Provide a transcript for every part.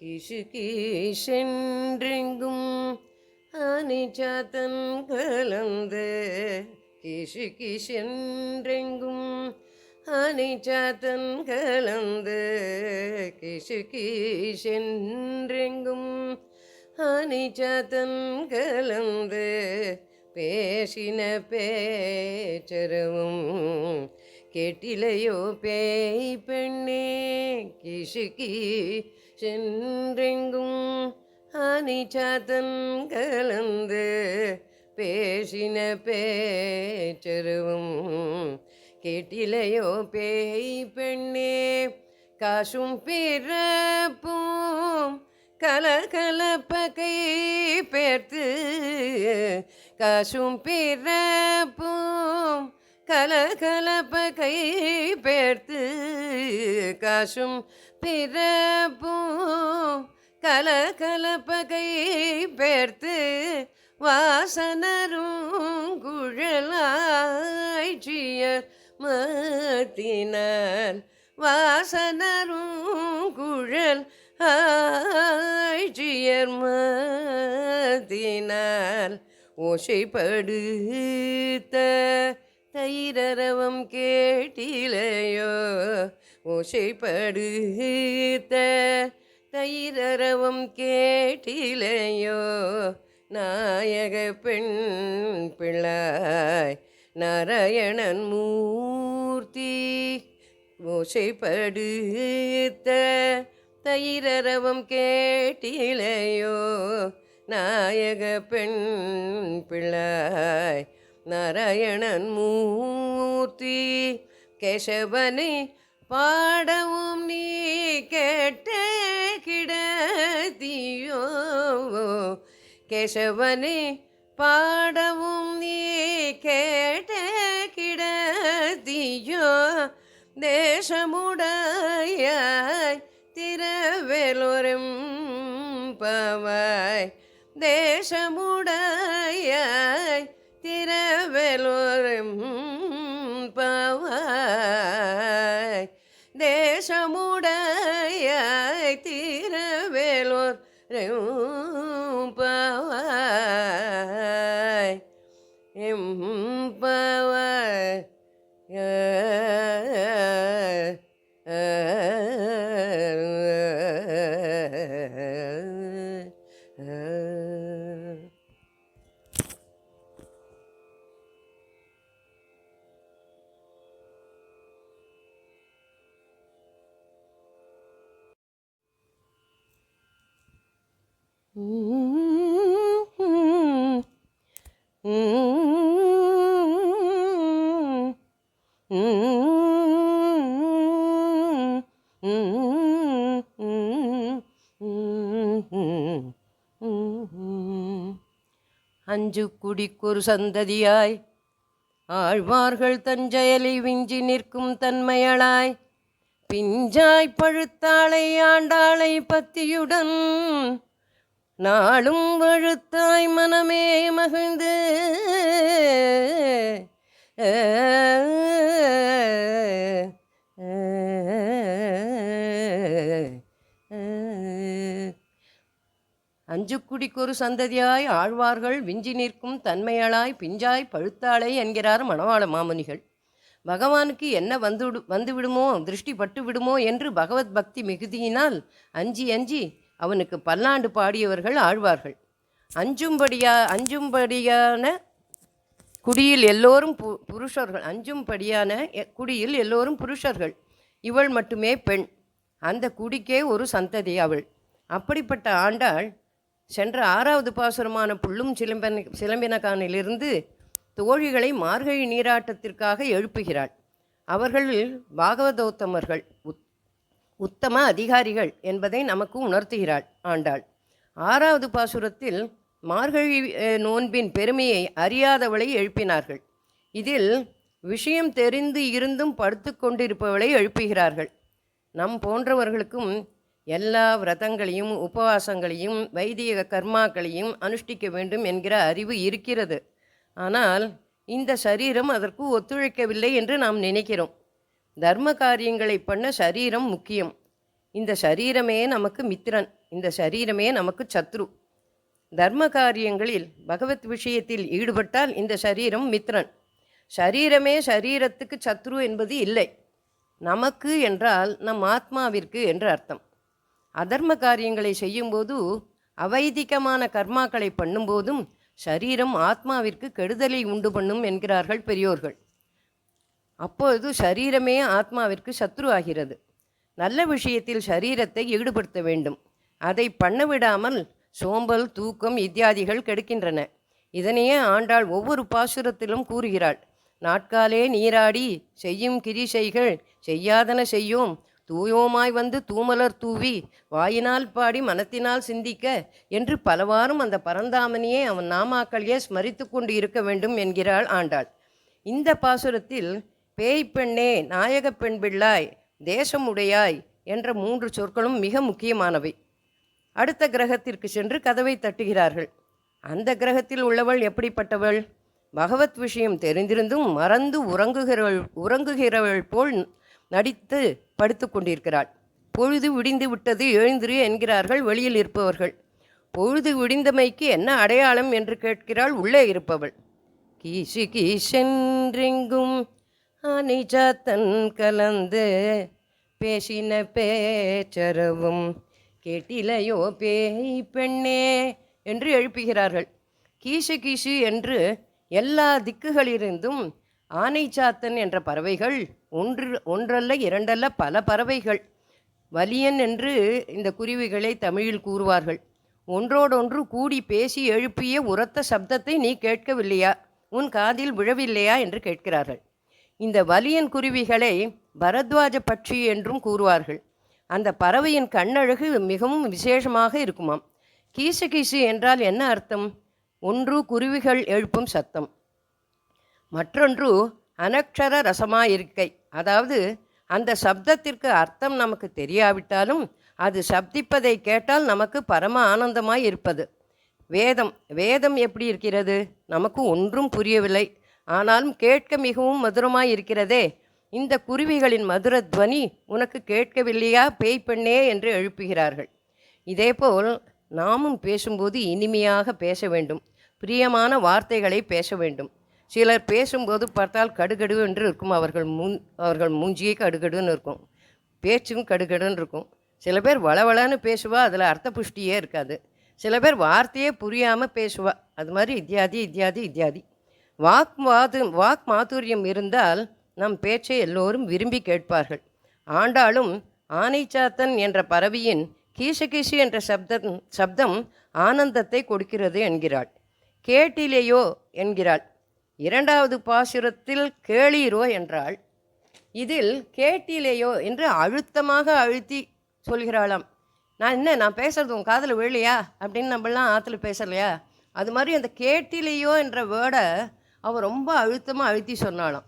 Kishu கீஷென்றெங்கும் அனிச்சாத்தன் கலந்து Kishu கிஷென்றெங்கும் அனிச்சாத்தன் கலந்து Kishu கீஷென்றெங்கும் அனிச்சாத்தன் கலந்து பேசின பேச்சரவும் கேட்டிலையோ பேய் பெண்ணே கிசுகி சென்றெங்கும் அனிச்சாத்தன் கலந்து பேசின பேச்சருவும். கேட்டிலையோ பேய் பெண்ணே காசும் பிறப்பும் கலகலப்பகை பேர்த்து. காசும் பிறப்பும் கலகலப்பகை பேர்த்து காசும் பிறப்பும் கலகலப்பகை பேர்த்து வாசனரும் குழலாய்ச்சியர் மத்தினால் வாசனரும் குழல் ஆய்ச்சியர் மத்தினால் ஓசைப்படுத்த தைரரவம் கேட்டிலையோ? ஓசைப்படுத்த தைரரவம் கேட்டிலையோ? நாயக பெண் பிள்ளாய் நாராயணன் மூர்த்தி ஓசைப்படுத்த தைரரவம் கேட்டிலையோ? நாயக பெண் பிள்ளாய் நாராயணன் மூர்த்தி கேசவனை பாடவும் நீ கேட்ட கிடத்தியோ கேசவனை பாடவும் நீ கேட்ட கிடத்தியோ தேசமுடையாய் திரவேலோரம் பவாய் தேசமுடையாய் திரவேலோரம் பவாய் தேசமுடைய தீரவேலோர் ரெம் அஞ்சு குடிக்கொரு சந்ததியாய் ஆழ்வார்கள் தஞ்சயலை விஞ்சி நிற்கும் தன்மையளாய் பிஞ்சாய் பழுத்தாளை ஆண்டாளை பத்தியுடன் நாளும் வழுத்தாய் மனமே மகிழ்ந்து. அஞ்சு குடிக்கொரு சந்ததியாய் ஆழ்வார்கள் விஞ்சி நிற்கும் தன்மையளாய் பிஞ்சாய் பழுத்தாளை என்கிறார் மணவாள மாமுனிகள். பகவானுக்கு என்ன வந்துவிடு வந்துவிடுமோ திருஷ்டி பட்டு விடுமோ என்று பகவத் பக்தி மிகுதியினால் அஞ்சி அஞ்சி அவனுக்கு பல்லாண்டு பாடியவர்கள் ஆழ்வார்கள். அஞ்சும்படியா அஞ்சும்படியான குடியில் எல்லோரும் பு புருஷர்கள் அஞ்சும்படியான எ- குடியில் எல்லோரும் புருஷர்கள். இவள் மட்டுமே பெண். அந்த குடிக்கே ஒரு சந்ததி அவள். அப்படிப்பட்ட ஆண்டாள் சென்ற ஆறாவது பாசுரமான புள்ளும் சிலம்பன சிலம்பினகானிலிருந்து தோழிகளை மார்கழி நீராட்டத்திற்காக எழுப்புகிறாள். அவர்களில் பாகவதோத்தமர்கள். உத் உத்தம அதிகாரிகள் என்பதை நமக்கு உணர்த்துகிறாள் ஆண்டாள். ஆறாவது பாசுரத்தில் மார்கழி நோன்பின் பெருமையை அறியாதவளை எழுப்பினார்கள். இதில் விஷயம் தெரிந்து இருந்தும் படுத்து கொண்டிருப்பவளை எழுப்புகிறார்கள். நம் போன்றவர்களுக்கும் எல்லா விரதங்களையும் உபவாசங்களையும் வைதிக கர்மாக்களையும் அனுஷ்டிக்க வேண்டும் என்கிற அறிவு இருக்கிறது. ஆனால் இந்த சரீரம் அதற்கு ஒத்துழைக்கவில்லை என்று நாம் நினைக்கிறோம். தர்ம காரியங்களை பண்ண சரீரம் முக்கியம். இந்த சரீரமே நமக்கு மித்திரன். இந்த சரீரமே நமக்கு சத்ரு. தர்ம காரியங்களில் பகவத் விஷயத்தில் ஈடுபட்டால் இந்த சரீரம் மித்ரன் சரீரமே சரீரத்துக்கு சத்ரு என்பது இல்லை. நமக்கு என்றால் நம் ஆத்மாவிற்கு என்று அர்த்தம். அதர்ம காரியங்களை செய்யும்போது அவைதிகமான கர்மாக்களை பண்ணும்போதும் சரீரம் ஆத்மாவிற்கு கெடுதலை உண்டு பண்ணும் என்கிறார்கள் பெரியோர்கள். அப்பொழுது சரீரமே ஆத்மாவிற்கு சத்ரு ஆகிறது நல்ல விஷயத்தில் சரீரத்தை ஈடுபடுத்த வேண்டும். அதை பண்ண விடாமல் சோம்பல் தூக்கம் இத்தியாதிகள் கெடுக்கின்றன. இதனையே ஆண்டாள் ஒவ்வொரு பாசுரத்திலும் கூறுகிறாள். நாட்காலே நீராடி செய்யும் கிரிசைகள் செய்யாதன செய்யோம். தூயோமாய் வந்து தூமலர் தூவி வாயினால் பாடி மனத்தினால் சிந்திக்க என்று பலவாறும் அந்த பரந்தாமனியே அவன் நாமாக்களையே ஸ்மரித்து கொண்டு இருக்க வேண்டும் என்கிறாள் ஆண்டாள். இந்த பாசுரத்தில் பேய் பெண்ணே நாயகப் பெண் பிள்ளாய் தேசமுடையாய் என்ற மூன்று சொற்களும் மிக முக்கியமானவை. அடுத்த கிரகத்திற்கு சென்று கதவை தட்டுகிறார்கள். அந்த கிரகத்தில் உள்ளவள் எப்படிப்பட்டவள்? பகவத் விஷயம் தெரிந்திருந்தும் மறந்து உறங்குகிறவள் உறங்குகிறவள் போல் நடித்து படுத்து கொண்டிருக்கிறாள். பொழுது விடிந்து விட்டது எழுந்திரு என்கிறார்கள் வெளியில் இருப்பவர்கள். பொழுது விடிந்தமைக்கு என்ன அடையாளம் என்று கேட்கிறாள் உள்ளே இருப்பவள். கீசு கீசென்றெங்கும் அனிஜாத்தன் கலந்து பேசின பேச்சரவும் கேட்டிலையோ பேய் பெண்ணே என்று எழுப்புகிறார்கள். கீசு கீசு என்று எல்லா திக்குகளிலிருந்தும் ஆனைச்சாத்தன் என்ற பறவைகள் ஒன்று ஒன்றல்ல இரண்டல்ல பல பறவைகள் வலியன் என்று இந்த குருவிகளை தமிழில் கூறுவார்கள். ஒன்றோடொன்று கூடி பேசி எழுப்பிய உரத்த சப்தத்தை நீ கேட்கவில்லையா? உன் காதில் விழவில்லையா? என்று கேட்கிறார்கள். இந்த வலியன் குருவிகளை பரத்வாஜ பட்சி என்றும் கூறுவார்கள். அந்த பறவையின் கண்ணழகு மிகவும் விசேஷமாக இருக்குமாம். கீசு கீசு என்றால் என்ன அர்த்தம்? ஒன்று குருவிகள் எழுப்பும் சத்தம். மற்றொன்று அனக்ஷர ரசமாயிருக்கை. அதாவது அந்த சப்தத்திற்கு அர்த்தம் நமக்கு தெரியாவிட்டாலும் அது சப்திப்பதை கேட்டால் நமக்கு பரம ஆனந்தமாய் இருப்பது. வேதம் வேதம் எப்படி இருக்கிறது? நமக்கு ஒன்றும் புரியவில்லை. ஆனாலும் கேட்க மிகவும் மதுரமாய் இருக்கிறதே இந்த குருவிகளின் மதுர துவனி உனக்கு கேட்கவில்லையா? பேய் பெண்ணே என்று எழுப்புகிறார்கள். இதேபோல் நாமும் பேசும்போது இனிமையாக பேச வேண்டும். பிரியமான வார்த்தைகளை பேச வேண்டும். சிலர் பேசும்போது பார்த்தால் கடுகடு என்று இருக்கும். அவர்கள் முன் அவர்கள் மூஞ்சியே கடுகடுன்னு இருக்கும். பேச்சும் கடுகடுன்னு இருக்கும். சில பேர் வளவளன்னு பேசுவா அதில் அர்த்த புஷ்டியே இருக்காது. சில பேர் வார்த்தையே புரியாமல் பேசுவா. அது மாதிரி இத்தியாதி இத்தியாதி இத்தியாதி. வாக்வாது வாக் மாதுரியம் இருந்தால் நம் பேச்சை எல்லோரும் விரும்பி கேட்பார்கள். ஆண்டாலும் ஆனைச்சாத்தன் என்ற பறவையின் கீசு கீசு என்ற சப்தம் சப்தம் ஆனந்தத்தை கொடுக்கிறது என்கிறாள். கேட்டிலேயோ என்கிறாள். இரண்டாவது பாசுரத்தில் கேளீரோ என்றாள். இதில் கேட்டிலேயோ என்று அழுத்தமாக அழுத்தி சொல்கிறாளாம். நான் என்ன நான் பேசுறது உன் காதில் விழலையா? அப்படின்னு நம்மளாம் ஆற்றுல பேசலையா? அது மாதிரி அந்த கேட்டிலேயோ என்ற வேர்டை அவள் ரொம்ப அழுத்தமாக அழுத்தி சொன்னாலாம்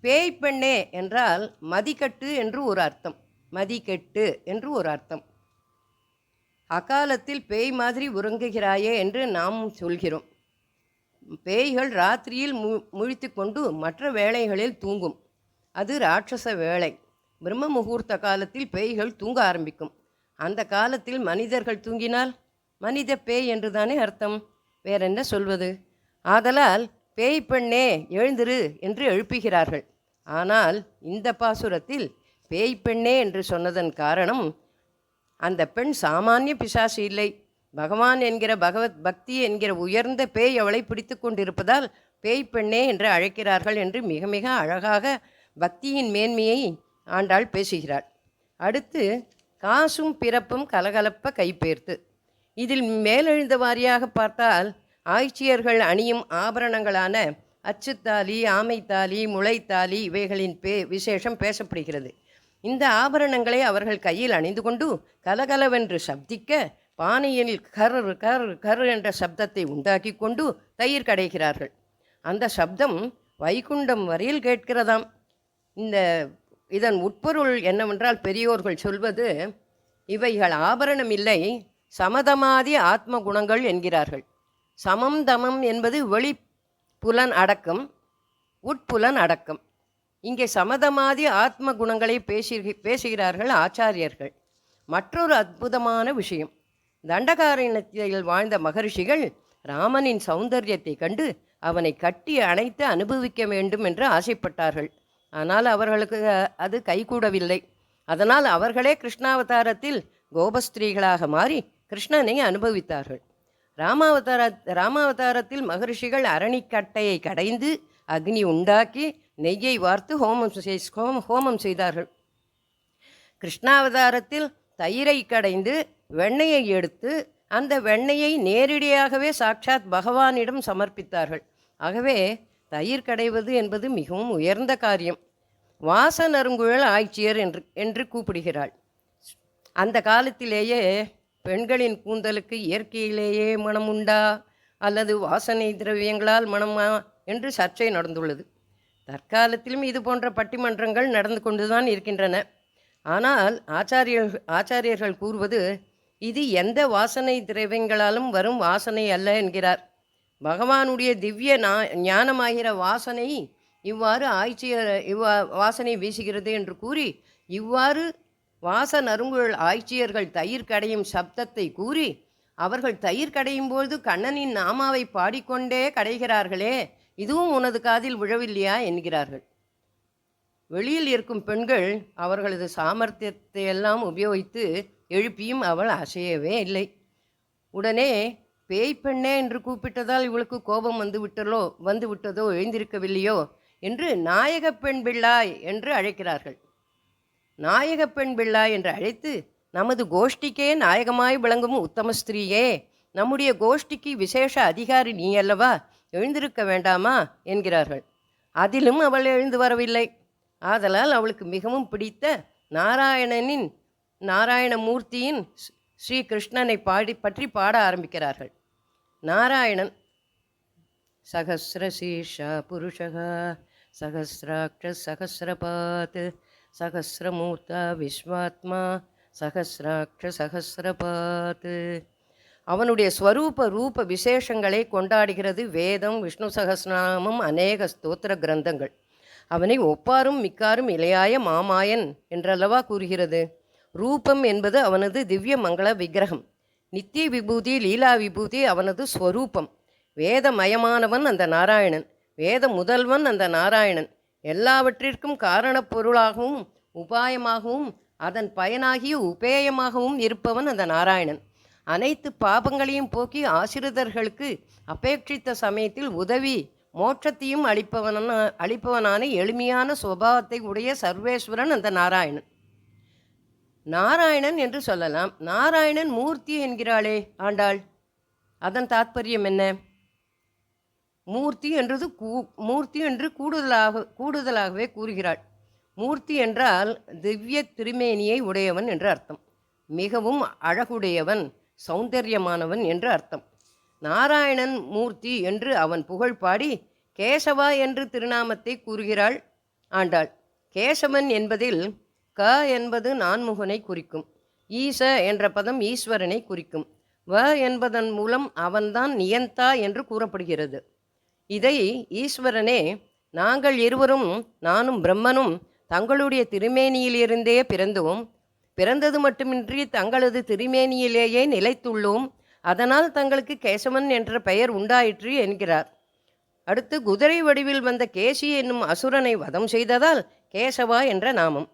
பேய் பெண்ணே என்றால் மதிக்கட்டு என்று ஒரு அர்த்தம். மதிக்கெட்டு என்று ஒரு அர்த்தம். அகாலத்தில் பேய் மாதிரி உறங்குகிறாயே என்று நாம் சொல்கிறோம். பேய்கள் ராத்திரியில் மு முழித்து கொண்டு மற்ற வேளைகளில் தூங்கும். அது ராட்சச வேளை. பிரம்ம முகூர்த்த காலத்தில் பேய்கள் தூங்க ஆரம்பிக்கும். அந்த காலத்தில் மனிதர்கள் தூங்கினால் மனித பேய் என்று தானே அர்த்தம். வேறென்ன சொல்வது? ஆதலால் பேய் பெண்ணே எழுந்திரு என்று எழுப்புகிறார்கள். ஆனால் இந்த பாசுரத்தில் பேய் பெண்ணே என்று சொன்னதன் காரணம் அந்த பெண் சாமானிய பிசாசு இல்லை. பகவான் என்கிற பகவத் பக்தி என்கிற உயர்ந்த பேய் அவளை பிடித்து கொண்டிருப்பதால் பேய் பெண்ணே என்று அழைக்கிறார்கள் என்று மிக மிக அழகாக பக்தியின் மேன்மையை ஆண்டாள் பேசுகிறாள். அடுத்து காசும் பிறப்பும் கலகலப்ப கைப்பேர்த்து. இதில் மேலெழுந்த வாரியாக பார்த்தால் ஆய்ச்சியர்கள் அணியும் ஆபரணங்களான அச்சுத்தாலி ஆமைத்தாலி முளைத்தாலி இவைகளின் பே விசேஷம் பேசப்படுகிறது. இந்த ஆபரணங்களை அவர்கள் கையில் அணிந்து கொண்டு கலகலவென்று சப்திக்க பானையில் கர் கர் கர் என்ற சப்தத்தை உண்டாக்கி கொண்டு தயிர் கடைகிறார்கள். அந்த சப்தம் வைகுண்டம் வரையில் கேட்கிறதாம். இந்த இதன் உட்பொருள் என்னவென்றால் பெரியோர்கள் சொல்வது இவைகள் ஆபரணம் இல்லை சமதமாதி ஆத்ம குணங்கள் என்கிறார்கள். சமம் தமம் என்பது வெளிப்புலன் புலன் அடக்கம் உட்புலன் அடக்கம். இங்கே சமதமாதி ஆத்ம குணங்களை பேசி பேசுகிறார்கள் ஆச்சாரியர்கள். மற்றொரு அற்புதமான விஷயம். தண்டகாரண்யத்தில் வாழ்ந்த மகரிஷிகள் ராமனின் சௌந்தரியத்தை கண்டு அவனை கட்டி அணைத்து அனுபவிக்க வேண்டும் என்று ஆசைப்பட்டார்கள். ஆனால் அவர்களுக்கு அது கைகூடவில்லை. அதனால் அவர்களே கிருஷ்ணாவதாரத்தில் கோபஸ்திரீகளாக மாறி கிருஷ்ணனை அனுபவித்தார்கள். ராமாவதார ராமாவதாரத்தில் மகரிஷிகள் அரணிக்கட்டையை கடைந்து அக்னி உண்டாக்கி நெய்யை வார்த்து ஹோமம் ஹோம் ஹோமம் செய்தார்கள். கிருஷ்ணாவதாரத்தில் தயிரை கடைந்து வெண்ணையை எடுத்து அந்த வெண்ணெயை நேரடியாகவே சாட்சாத் பகவானிடம் சமர்ப்பித்தார்கள். ஆகவே தயிர் கடைவது என்பது மிகவும் உயர்ந்த காரியம். வாச நறுங்குழல் ஆய்ச்சியர் என்று என்று கூப்பிடுகிறாள். அந்த காலத்திலேயே பெண்களின் கூந்தலுக்கு இயற்கையிலேயே மனம் உண்டா அல்லது வாசனை திரவியங்களால் மனமா? என்று சர்ச்சை நடந்துள்ளது. தற்காலத்திலும் இது போன்ற பட்டிமன்றங்கள் நடந்து கொண்டுதான் இருக்கின்றன. ஆனால் ஆச்சாரியர்கள் ஆச்சாரியர்கள் கூறுவது இது எந்த வாசனை திரவியங்களாலும் வரும் வாசனை அல்ல என்கிறார். பகவானுடைய திவ்ய நா ஞானமாகிற வாசனை இவ்வாறு ஆய்ச்சியர் இவ்வா வாசனை வீசுகிறது என்று கூறி இவ்வாறு வாச நறுங்குழல் ஆய்ச்சியர்கள் தயிர் கடையும் சப்தத்தை கூறி அவர்கள் தயிர் கடையும் போது கண்ணனின் நாமாவை பாடிக்கொண்டே கடைகிறார்களே இதுவும் உனது காதில் விழவில்லையா? என்கிறார்கள். வெளியில் இருக்கும் பெண்கள் அவர்களது சாமர்த்தியத்தை எல்லாம் உபயோகித்து எழுப்பியும் அவள் அசையவே இல்லை. உடனே பேய் பெண்ணே என்று கூப்பிட்டதால் இவளுக்கு கோபம் வந்து விட்டலோ வந்து விட்டதோ எழுந்திருக்கவில்லையோ என்று நாயகப் பெண் பிள்ளாய் என்று அழைக்கிறார்கள். நாயகப் பெண் பிள்ளா என்று அழைத்து நமது கோஷ்டிக்கே நாயகமாய் விளங்கும் உத்தம ஸ்திரீயே நம்முடைய கோஷ்டிக்கு விசேஷ அதிகாரி நீ அல்லவா? எழுந்திருக்க வேண்டாமா? என்கிறார்கள். அதிலும் அவள் எழுந்து வரவில்லை. ஆதலால் அவளுக்கு மிகவும் பிடித்த நாராயணனின் நாராயணமூர்த்தியின் ஸ்ரீ- ஸ்ரீ கிருஷ்ணனை பாடி பற்றி பாட ஆரம்பிக்கிறார்கள். நாராயணன் சகசிரசீஷா புருஷகா சகசிராட்ச சகசிரபாத் சகசிரமூர்த்தா விஸ்வாத்மா சகசிராட்ச சகசிரபாத். அவனுடைய ஸ்வரூப ரூப விசேஷங்களை கொண்டாடுகிறது வேதம் விஷ்ணு சகசிரநாமம் அநேக ஸ்தோத்திர கிரந்தங்கள். அவனை ஒப்பாரும் மிக்காரும் இளையாய மாமாயன் என்றல்லவா கூறுகிறது? ரூபம் என்பது அவனது திவ்ய மங்கள விக்கிரகம். நித்திய விபூதி லீலா விபூதி அவனது ஸ்வரூபம். வேதமயமானவன் அந்த நாராயணன். வேத முதல்வன் அந்த நாராயணன். எல்லாவற்றிற்கும் காரணப் பொருளாகவும் உபாயமாகவும் அதன் பயனாகிய உபேயமாகவும் இருப்பவன் அந்த நாராயணன். அனைத்து பாபங்களையும் போக்கி ஆசிரிதர்களுக்கு அபேட்சித்த சமயத்தில் உதவி மோட்சத்தையும் அளிப்பவன அளிப்பவனான எளிமையான சுபாவத்தை உடைய சர்வேஸ்வரன் அந்த நாராயணன். நாராயணன் என்று சொல்லலாம். நாராயணன் மூர்த்தி என்கிறாளே ஆண்டாள். அதன் தாத்பரியம் என்ன? மூர்த்தி என்றது கூ மூர்த்தி என்று கூடுதலாக கூடுதலாகவே கூறுகிறாள். மூர்த்தி என்றால் திவ்ய திருமேனியை உடையவன் என்று அர்த்தம். மிகவும் அழகுடையவன் சௌந்தரியமானவன் என்று அர்த்தம். நாராயணன் மூர்த்தி என்று அவன் புகழ் பாடி கேசவா என்று திருநாமத்தை கூறுகிறாள் ஆண்டாள். கேசவன் என்பதில் க என்பது நான்முகனை குறிக்கும். ஈச என்ற பதம் ஈஸ்வரனை குறிக்கும். வ என்பதன் மூலம் அவன்தான் நியந்தா என்று கூறப்படுகிறது. இதை ஈஸ்வரனே நாங்கள் இருவரும் நானும் பிரம்மனும் தங்களுடைய திருமேனியிலிருந்தே பிறந்தோம். பிறந்தது மட்டுமின்றி தங்களது திருமேனியிலேயே நிலைத்துள்ளோம். அதனால் தங்களுக்கு கேசவன் என்ற பெயர் உண்டாயிற்று என்கிறார். அடுத்து குதிரை வடிவில் வந்த கேசி என்னும் அசுரனை வதம் செய்ததால் கேசவா என்ற நாமம்.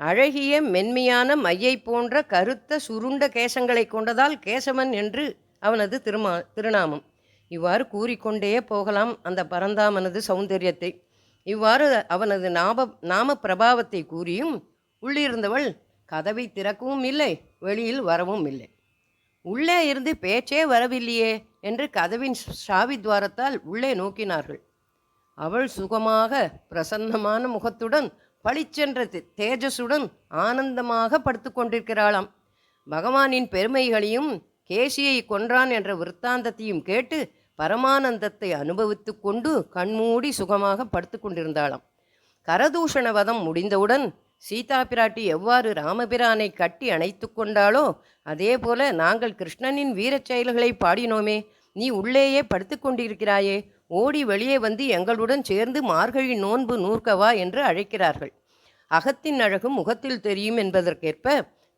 அழகிய மென்மையான மையை போன்ற கருத்த சுருண்ட கேசங்களை கொண்டதால் கேசவன் என்று அவனது திருமா திருநாமம். இவ்வாறு கூறிக்கொண்டே போகலாம் அந்த பரந்தாமனது சௌந்தரியத்தை. இவ்வாறு அவனது நாம நாம பிரபாவத்தை கூறியும் உள்ளிருந்தவள் கதவை திறக்கவும் இல்லை வெளியில் வரவும் இல்லை. உள்ளே இருந்து பேச்சே வரவில்லையே என்று கதவின் சாவி துவாரத்தால் உள்ளே நோக்கினார்கள். அவள் சுகமாக பிரசன்னமான முகத்துடன் பளிச்சென்ற தே- தேஜஸுடன் ஆனந்தமாக படுத்து கொண்டிருக்கிறாளாம். பகவானின் பெருமைகளையும் கேசியை கொன்றான் என்ற விற்த்தாந்தத்தையும் கேட்டு பரமானந்தத்தை அனுபவித்து கொண்டு கண்மூடி சுகமாக படுத்து கொண்டிருந்தாளாம். கரதூஷண வதம் முடிந்தவுடன் சீதா பிராட்டி எவ்வாறு ராமபிரானை கட்டி அணைத்து கொண்டாளோ அதே போல நாங்கள் கிருஷ்ணனின் வீரச் செயல்களை பாடினோமே நீ உள்ளேயே படுத்து கொண்டிருக்கிறாயே ஓடி வெளியே வந்து எங்களுடன் சேர்ந்து மார்கழி நோன்பு நூற்கவா என்று அழைக்கிறார்கள். அகத்தின் அழகு முகத்தில் தெரியும் என்பதற்கேற்ப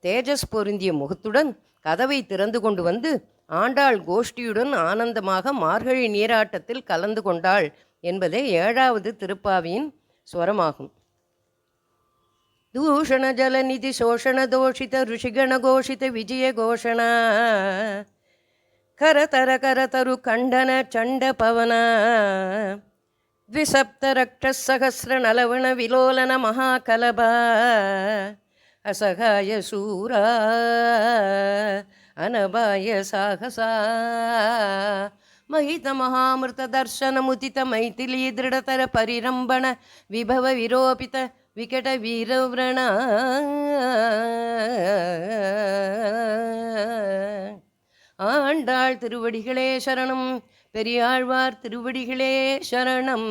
தேஜஸ் பொருந்திய முகத்துடன் கதவை திறந்து கொண்டு வந்து ஆண்டாள் கோஷ்டியுடன் ஆனந்தமாக மார்கழி நீராட்டத்தில் கலந்து கொண்டாள் என்பதே ஏழாவது திருப்பாவியின் ஸ்வரமாகும். தூஷண ஜலநிதி சோஷண தோஷித ருஷிகண கோஷித விஜய கோஷணா. கரதர கரதரு கண்டன சண்ட பவன. விலோலன மகாகலபா. அசகாய சூரா. అనభాయ సాహసా महितमहामृतदर्शनमुदितमैथिली दृढतरपरिरम्बण विभव विरोपित विकटवीरव्रण ஆண்டாள் திருவடிகளே சரணம் பெரியாழ்வார் திருவடிகளே சரணம்